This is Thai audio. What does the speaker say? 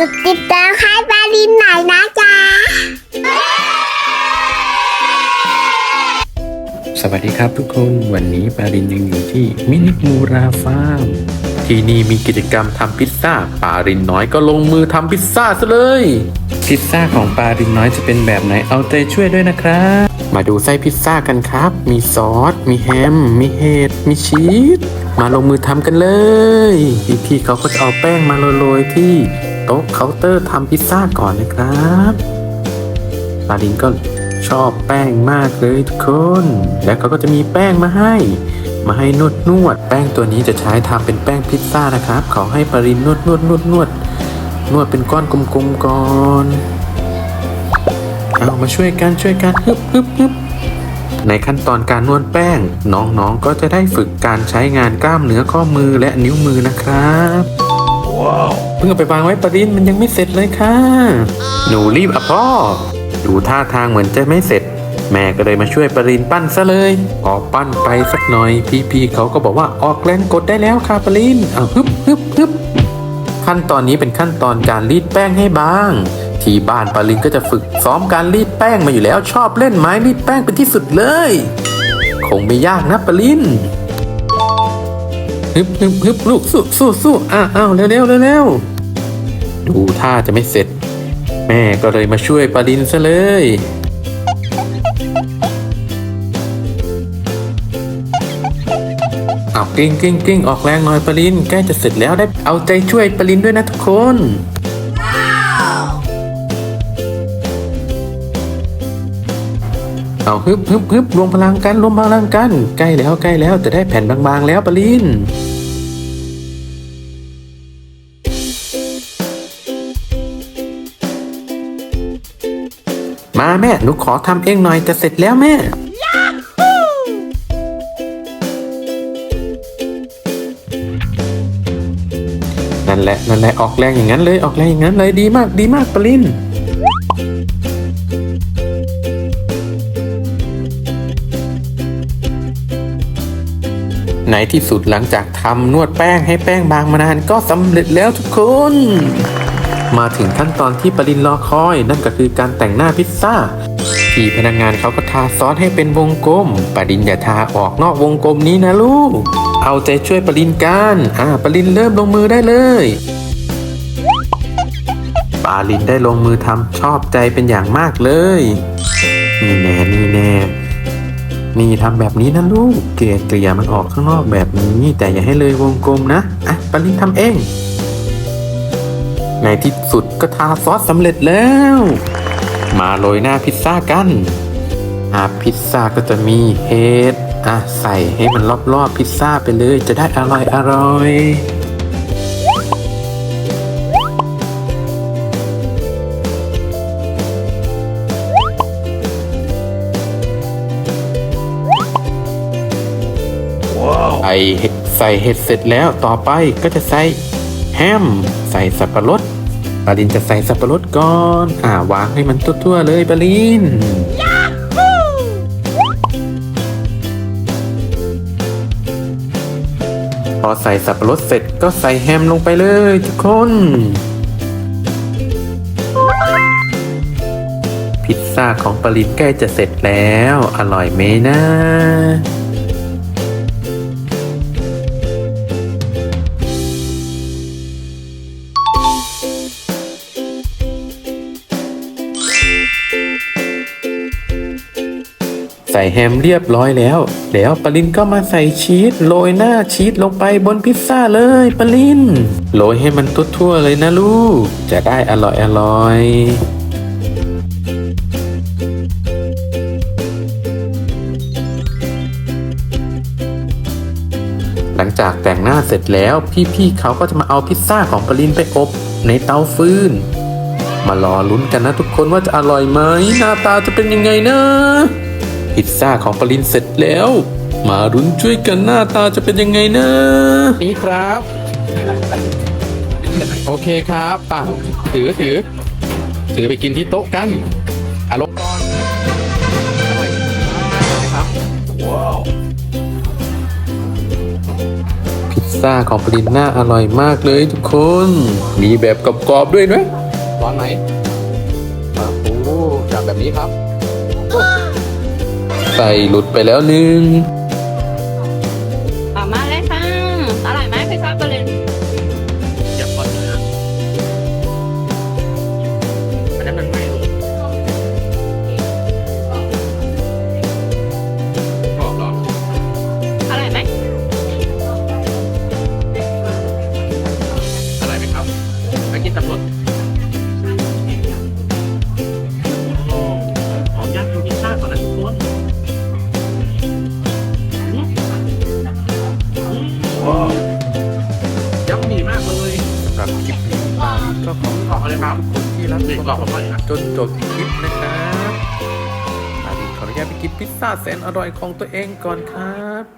กดติดตามให้ปาลินหน่อยนะจ๊ะ สวัสดีครับทุกคนวันนี้ปารินยังอยู่ที่มินิมูราฟาร์มที่นี่มีกิจกรรมทำพิซซ่าปารินน้อยก็ลงมือทำพิซซ่าซะเลย พิซซ่าของปารินน้อยจะเป็นแบบไหนเอาใจช่วยด้วยนะครับ มาดูไส้พิซซ่ากันครับ มีซอส มีแฮม มีเห็ด มีชีส มาลงมือทำกันเลยพี่ๆเขาก็จะเอาแป้งมาโรยๆที่ โต๊ะเคาน์เตอร์ทำพิซซ่าก่อนนะครับปาลินก็ชอบแป้งมากเลยทุกคน แล้วเขาก็จะมีแป้งมาให้ มาให้นวดนวด แป้งตัวนี้จะใช้ทำเป็นแป้งพิซซ่านะครับขอให้ปารินนวดนวดนวดนวดนวดเป็นก้อนกลมๆก่อน เอามาช่วยกันช่วยกันฮึบฮึบฮึบในขั้นตอนการนวดแป้ง น้องๆก็จะได้ฝึกการใช้งานกล้ามเนื้อข้อมือและนิ้วมือนะครับ ว้าว เพิ่งเอาไปวางไว้ปรินมันยังไม่เสร็จเลยค่ะ หนูรีบอะพ่อ ดูท่าทางเหมือนจะไม่เสร็จ แม่ก็เลยมาช่วยปรินปั้นซะเลยพอปั้นไปสักหน่อย พี่ๆเขาก็บอกว่าออกแรงกดได้แล้วค่ะปรินเอาฮึบฮึบฮึบขั้นตอนนี้เป็นขั้นตอนการรีดแป้งให้บาง ที่บ้านปารินก็จะฝึกซ้อมการรีดแป้งมาอยู่แล้วชอบเล่นไม้รีดแป้งเป็นที่สุดเลย คงไม่ยากนะปาริน ฮึบฮึบฮึบลูกสู้สู้สู้อ้าวอ้าวเร็วเร็วเร็วเร็วดูท่าจะไม่เสร็จ แม่ก็เลยมาช่วยปลาลินซะเลยเอากิ้งกิ้งกิ้งออกแรงหน่อยปาลินใกล้จะเสร็จแล้วได้เอาใจช่วยปาลินด้วยนะทุกคนเอาฮึบฮึบฮึบรวมพลังกันรวมพลังกัน ใกล้แล้วใกล้แล้วจะได้แผ่นบางๆแล้วปาลิน มาแม่ หนูขอทำเองหน่อยจะเสร็จแล้วแม่ นั่นแหละ นั่นแหละ ออกแรงอย่างนั้นเลย ออกแรงอย่างนั้นเลย ดีมาก ดีมากปลินในที่สุดหลังจากทำนวดแป้งให้แป้งบางมานานก็สำเร็จแล้วทุกคน มาถึงขั้นตอนที่ปรินรอคอยนั่นก็คือการแต่งหน้าพิซซ่าพี่พนักงานเขาก็ทาซอสให้เป็นวงกลม ปรินอย่าทาออกนอกวงกลมนี้นะลูก เอาใจช่วยปรินกันอ่าปรินเริ่มลงมือได้เลยปาลินได้ลงมือทำชอบใจเป็นอย่างมากเลย นี่แน่นี่แน่นี่ทำแบบนี้นะลูก เกลี่ยเกลี่ยมันออกข้างนอกแบบนี้ แต่อย่าให้เลยวงกลมนะ อะปาลินทำเอง ในที่สุดก็ทาซอสสำเร็จแล้ว มาโรยหน้าพิซซ่ากันอะพิซซ่าก็จะมีเห็ดอะใส่ให้มันรอบๆพิซซ่าไปเลยจะได้อร่อยอร่อยใส่เห็ดใส่เห็ดเสร็จแล้วต่อไปก็จะใส่ แฮม ใส่สับปะรดปาลินจะใส่สับปะรดก่อน อ่าวางให้มันทั่วๆเลยปาลินพอใส่สับปะรดเสร็จก็ใส่แฮมลงไปเลยทุกคน พิซซ่าของปาลินใกล้จะเสร็จแล้ว อร่อยไหมนะ ส่แฮมเรียบร้อยแล้ว แล้วปลินก็มาใส่ชีสโรยหน้าชีสลงไปบนพิซซ่าเลยปลินโรยให้มันทั่วๆเลยนะลูก จะได้อร่อยอร่อยหลังจากแต่งหน้าเสร็จแล้วพี่ๆเขาก็จะมาเอาพิซซ่าของปลินไปอบในเตาฟืน มารอลุ้นกันนะทุกคนว่าจะอร่อยไหมหน้าตาจะเป็นยังไงนะ พิซซ่าของปรินเสร็จแล้ว มารุ้นช่วยกันหน้าตาจะเป็นยังไงนะ นี่ครับ โอเคครับป่ะถือถือถือไปกินที่โต๊ะกันอารมณ์ก่อนนะครับพิซซ่าของปรินน่าอร่อยมากเลยทุกคน มีแบบกรอบๆด้วยนะร้อนไหมอะโอ้จับแบบนี้ครับ ใส่หลุดไปแล้วหนึ่งต่อมาเลยค่ะ อร่อยไหมพิซซ่าเบอร์ลิน คลิปนี้ปาลินก็ขอขอบเลยทุกคนที่รับชเด็กมกรอบผมจนจบคลิปนะครับปาลินขออนุญาตไปกินพิซซ่าแสนอร่อยของตัวเองก่อนครับ